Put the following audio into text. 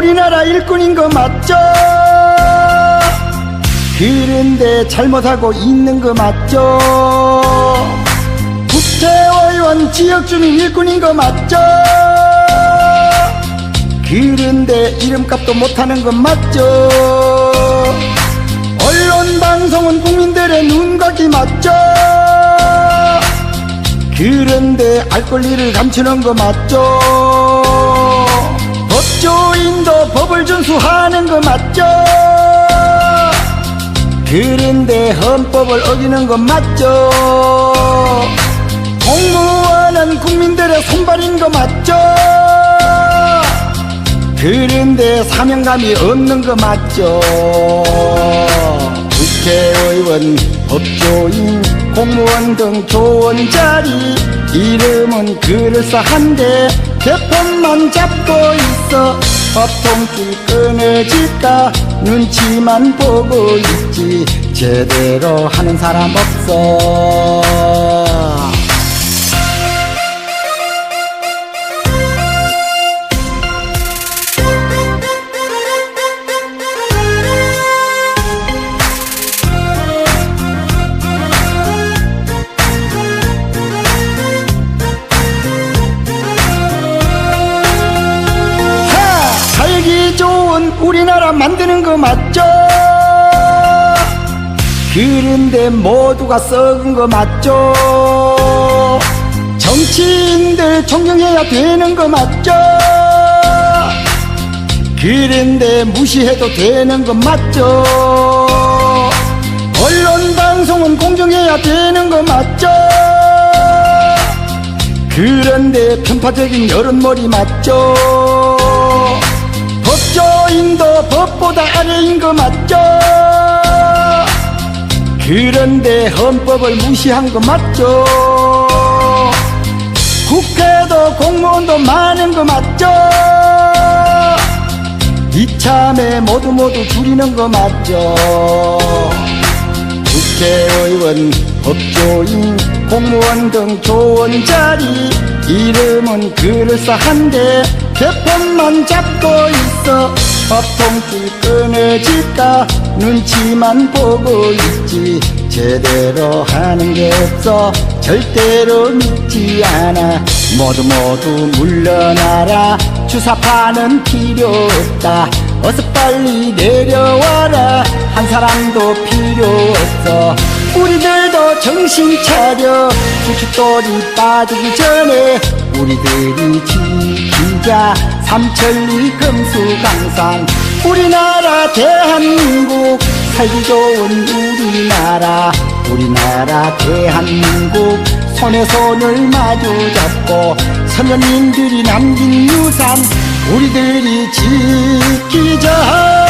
우리나라 일꾼인 거 맞죠? 그런데 잘못하고 있는 거 맞죠? 국회의원 지역주민 일꾼인 거 맞죠? 그런데 이름값도 못하는 건 맞죠? 언론 방송은 국민들의 눈각이 맞죠? 그런데 알 권리를 감추는 거 맞죠? 법을 준수하는 거 맞죠? 그런데 헌법을 어기는 건 맞죠? 공무원은 국민들의 손발인 거 맞죠? 그런데 사명감이 없는 거 맞죠? 국회의원, 법조인, 공무원 등 좋은 자리 이름은 그럴싸한데 대폰만 잡고 있어 밥통길 끊어질까 눈치만 보고 있지. 제대로 하는 사람 없어 우리나라 만드는 거 맞죠? 그런데 모두가 썩은 거 맞죠? 정치인들 존경해야 되는 거 맞죠? 그런데 무시해도 되는 거 맞죠? 언론 방송은 공정해야 되는 거 맞죠? 그런데 편파적인 여론몰이 맞죠? 법조인도 법보다 아래인 거 맞죠? 그런데 헌법을 무시한 거 맞죠? 국회도 공무원도 많은 거 맞죠? 이참에 모두 모두 줄이는 거 맞죠? 국회의원, 법조인, 공무원 등 좋은 자리 이름은 그럴싸한데 개편만 잡고 있어 밥통길 끊어질까? 눈치만 보고 있지. 제대로 하는 게 없어. 절대로 믿지 않아. 모두 모두 물러나라. 주사파는 필요 없다. 어서 빨리 내려와라. 한 사람도 필요 없어. 우리들도 정신 차려. 주춧돌이 빠지기 전에 우리들이 지키 자 삼천리 금수강산. 우리나라 대한민국 살기 좋은 우리나라. 우리나라 대한민국 손에 손을 마주 잡고 선현님들이 남긴 유산. 우리들이 지키자